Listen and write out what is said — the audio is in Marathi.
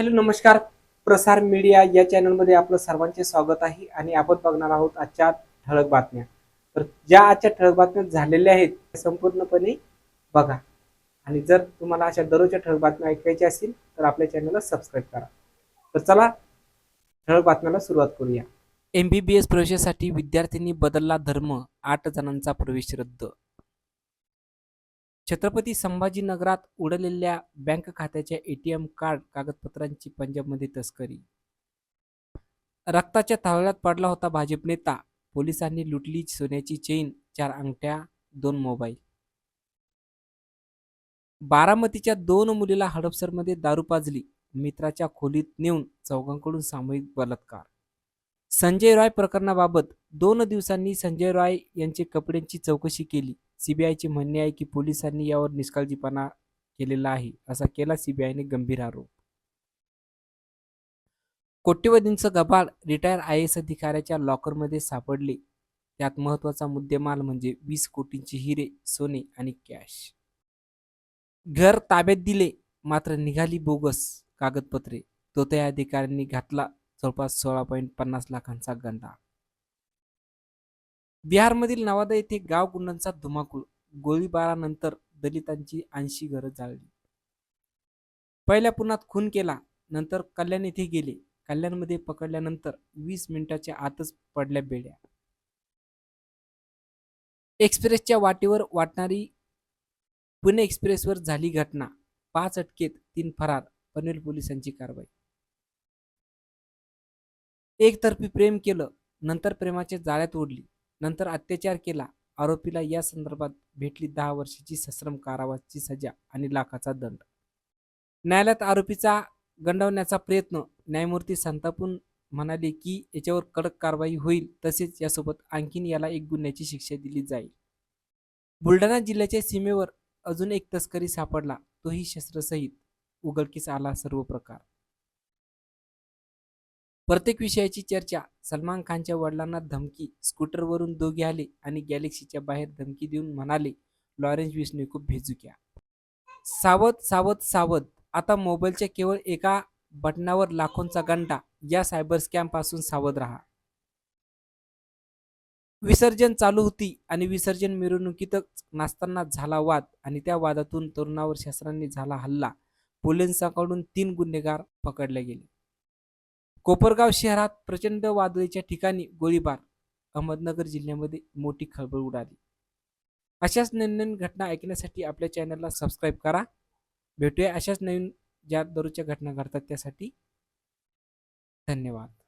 हॅलो नमस्कार. प्रसार मीडिया या चॅनलमध्ये आपलं सर्वांचे स्वागत आहे आणि आपण बघणार आहोत आजच्या ठळक बातम्या. तर ज्या आजच्या ठळक बातम्या झालेल्या आहेत त्या संपूर्णपणे बघा. आणि जर तुम्हाला अशा दररोजच्या ठळक बातम्या ऐकायच्या असतील तर आपल्या चॅनलला सबस्क्राईब करा. तर चला ठळक बातम्याला सुरुवात करूया. एम बी बी एस प्रवेशासाठी विद्यार्थ्यांनी बदलला धर्म आठ जणांचा प्रवेश रद्द छत्रपती संभाजीनगरात उडलेल्या बँक खात्याच्या एटीएम कार्ड कागदपत्रांची पंजाबमध्ये तस्करी. रक्ताच्या थावळ्यात पडला होता भाजप नेता. पोलिसांनी लुटली सोन्याची चेन चार अंगठ्या दोन मोबाईल. बारामतीच्या दोन मुलीला हडपसरमध्ये दारू पाजली. मित्राच्या खोलीत नेऊन चौघांकडून सामूहिक बलात्कार. संजय रॉय प्रकरणाबाबत दोन दिवसांनी संजय रॉय यांचे कपड्यांची चौकशी केली. सीबीआयचे म्हणणे आहे की पोलिसांनी यावर निष्काळजीपणा केलेला आहे असा केला सीबीआयने गंभीर आरोप. कोट्यवधींचं गबाळ रिटायर आय एस अधिकाऱ्याच्या लॉकरमध्ये सापडले. त्यात महत्त्वाचा मुद्देमाल म्हणजे वीस कोटींचे हिरे सोने आणि कॅश. घर ताब्यात दिले मात्र निघाली बोगस कागदपत्रे. तो त्या अधिकाऱ्यांनी घातला जवळपास सोळा पॉईंट पन्नास लाखांचा गंडा. बिहारमधील नवादा येथे गाव गुंडांचा धुमाकूळ. गोळीबारानंतर दलितांची ऐंशी घरं जाळली. पहिल्या पुण्यात खून केला नंतर कल्याण येथे गेले. कल्याणमध्ये पकडल्यानंतर वीस मिनिटाच्या आतच पडल्या बेड्या. एक्सप्रेसच्या वाटेवर वाटणारी पुणे एक्सप्रेसवर झाली घटना. पाच अटकेत तीन फरार पनवेल पोलिसांची कारवाई. एकतर्फी प्रेम केलं नंतर प्रेमाच्या जाळ्यात ओढली. नंतर अत्याचार केला. आरोपीला या संदर्भात भेटली दहा वर्षाची सश्रम कारावासची सजा आणि लाखाचा दंड. न्यायालयात आरोपीचा गंडवण्याचा प्रयत्न. न्यायमूर्ती संतापून म्हणाले की याच्यावर कडक कारवाई होईल तसेच यासोबत आणखीन याला एक गुन्ह्याची शिक्षा दिली जाईल. बुलढाणा जिल्ह्याच्या सीमेवर अजून एक तस्करी सापडला. तोही शस्त्रसहित. उघडकीस आला सर्व प्रकार. प्रत्येक विषयाची चर्चा सलमान खानच्या वडिलांना धमकी स्कूटरवरून दोघे आले आणि गॅलेक्सीच्या बाहेर धमकी देऊन म्हणाले लॉरेन्स विष्णू खूप भेजुक्या सावध सावध सावध. आता मोबाईलच्या केवळ एका बटनावर लाखोंचा गंडा या सायबर स्कॅमपासून सावध राहा. विसर्जन चालू होती आणि विसर्जन मिरवणुकीतच नाचताना झाला वाद आणि त्या वादातून तरुणावर शस्त्रांनी झाला हल्ला. पोलिसांकडून तीन गुन्हेगार पकडले गेले. कोपरगाव शहरात प्रचंड वादळीच्या ठिकाणी गोळीबार. अहमदनगर जिल्ह्यामध्ये मोठी खळबळ उडाली. अशाच नवीन घटना ऐकण्यासाठी आपल्या चॅनलला सबस्क्राईब करा. भेटूया अशाच नवीन ज्या दररोजच्या घटना घडतात त्यासाठी. धन्यवाद.